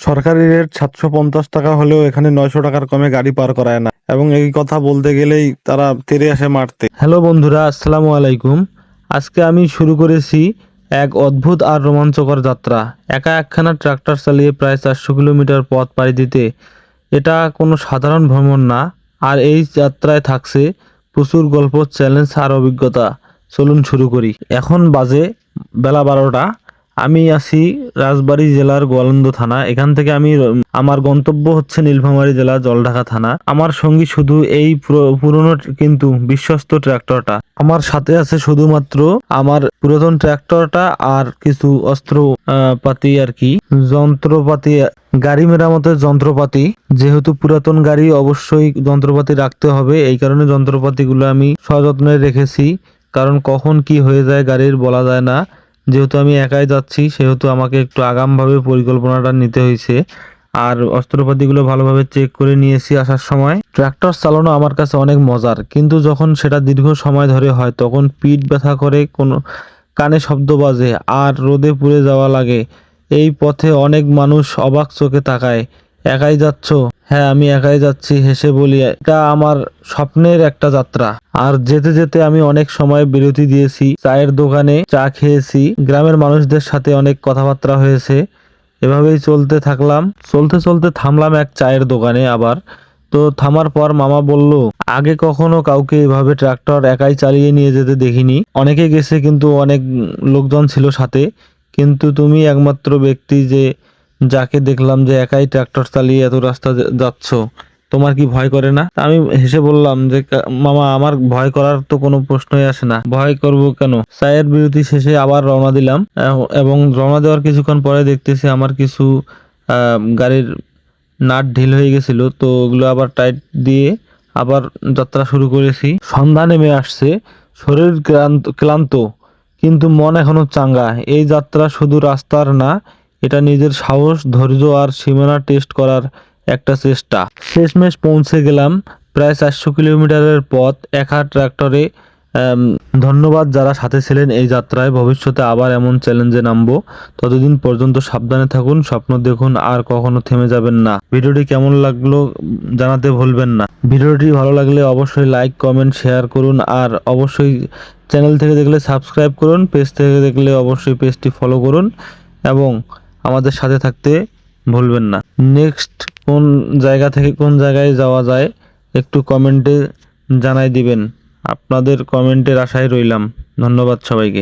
সরকারি রেট সাতশো পঞ্চাশ টাকা হলেও এখানে নয়শো টাকার কমে গাড়ি পার করায় না। এবং এই কথা বলতে গেলেই তারা তেরে আসে মারতে। হ্যালো বন্ধুরা, আসসালামু আলাইকুম। আজকে আমি শুরু করেছি এক অদ্ভুত আর রোমাঞ্চকর যাত্রা। একা একখানা ট্রাক্টর চালিয়ে প্রায় চারশো কিলোমিটার পথ পাড়ি দিতে। এটা কোনো সাধারণ ভ্রমণ না, আর এই যাত্রায় থাকছে প্রচুর গল্প, চ্যালেঞ্জ আর অভিজ্ঞতা। চলুন শুরু করি। এখন বাজে বেলা বারোটা। আমি আছি রাজবাড়ী জেলার গোয়ালন্দ থানা। এখান থেকে আমি আমার গন্তব্য হচ্ছে নীলফামারী জেলা জলঢাকা থানা। আমার সঙ্গী শুধু এই পুরো- পুরনো কিন্তু বিশ্বস্ত ট্র্যাক্টরটা। আমার সাথে আছে শুধুমাত্র আমার পুরাতন ট্র্যাক্টরটা আর কিছু অস্ত্র আহ, পাতি আর কি। যন্ত্রপাতি গাড়ি মেরামতের যন্ত্রপাতি। যেহেতু পুরাতন গাড়ি অবশ্যই যন্ত্রপাতি রাখতে হবে এই কারণে যন্ত্রপাতিগুলো আমি সযত্নে রেখেছি। কারণ কখন কি হয়ে যায় গাড়ির বলা যায় না। যেহেতু আমি একাই যাচ্ছি, সেহেতু আমাকে একটু আগামভাবে পরিকল্পনাটা নিতে হয়েছে। আর অস্ত্রপাতিগুলো ভালোভাবে চেক করে নিয়েছি আসার সময়। ট্র্যাক্টর চালানো আমার কাছে অনেক মজার, কিন্তু যখন সেটা দীর্ঘ সময় ধরে হয়, তখন পিঠ ব্যথা করে, কোনো কানে শব্দ বাজে, আর রোদে পুড়ে যাওয়া লাগে। এই পথে অনেক মানুষ অবাক চোখে তাকায়। একাই যাচ্ছ? হ্যাঁ আমি একাই যাচ্ছি, হেসে বলি, এটা আমার স্বপ্নের একটা যাত্রা। আর যেতে যেতে আমি অনেক সময় বিরতি দিয়েছি, চায়ের দোকানে চা খেয়েছি, গ্রামের মানুষদের সাথে অনেক কথাবার্তা হয়েছে, এভাবেই চলতে থাকলাম। চলতে চলতে থামলাম এক চায়ের দোকানে আবার। তো থামার পর মামা বলল, আগে কখনো কাউকে এভাবে ট্রাক্টর একাই চালিয়ে নিয়ে যেতে দেখিনি। অনেকে গেছে কিন্তু অনেক লোকজন ছিল সাথে। কিন্তু তুমি একমাত্র ব্যক্তি যে যাকে দেখলাম যে একাই ট্রাক্টর চালিয়ে এত রাস্তা যাচ্ছ, তোমার কি ভয় করে না? আমি হেসে বললাম যে, "কা- মামা, আমার ভয় করার তো কোনো প্রশ্নই আসে না। ভয় করব কেন? চায়ের বিরতি শেষে আবার রওনা দিলাম এবং রওনা দেওয়ার কিছুক্ষণ পরে দেখতেছি আমার কিছু গাড়ির নাট ঢিল হয়ে গেছিল, তো ওগুলো আবার টাইট দিয়ে আবার যাত্রা শুরু করেছি। সন্ধ্যা নেমে আসছে, শরীর ক্লান্ত ক্লান্ত, কিন্তু মন এখনও চাঙ্গা। এই যাত্রা শুধু রাস্তার না এটা নিজের সাহস ধৈর্য আর সীমানা টেস্ট করার একটা চেষ্টা। শেষমেশ পৌঁছে গেলাম প্রায় চারশো কিলোমিটারের পথ একা ট্রাক্টরে আম, ধন্যবাদ যারা সাথে ছিলেন এই যাত্রায়। ভবিষ্যতে আবার এমন চ্যালেঞ্জে নামবো। ততদিন পর্যন্ত সাবধানে থাকুন স্বপ্ন দেখুন আর কখনো থেমে যাবেন না। ভিডিওটি কেমন লাগল জানাতে ভুলবেন না। ভিডিওটি ভালো লাগলে অবশ্যই লাইক কমেন্ট শেয়ার করুন আর অবশ্যই চ্যানেল থেকে দেখলে সাবস্ক্রাইব করুন পেজ থেকে দেখলে অবশ্যই পেজটি ফলো করুন এবং আমাদের সাথে থাকতে ভুলবেন না। নেক্সট কোন জায়গা থেকে কোন জায়গায় যাওয়া যায় একটু কমেন্টে জানাই দিবেন। আপনাদের কমেন্টের আশায় রইলাম। ধন্যবাদ সবাইকে।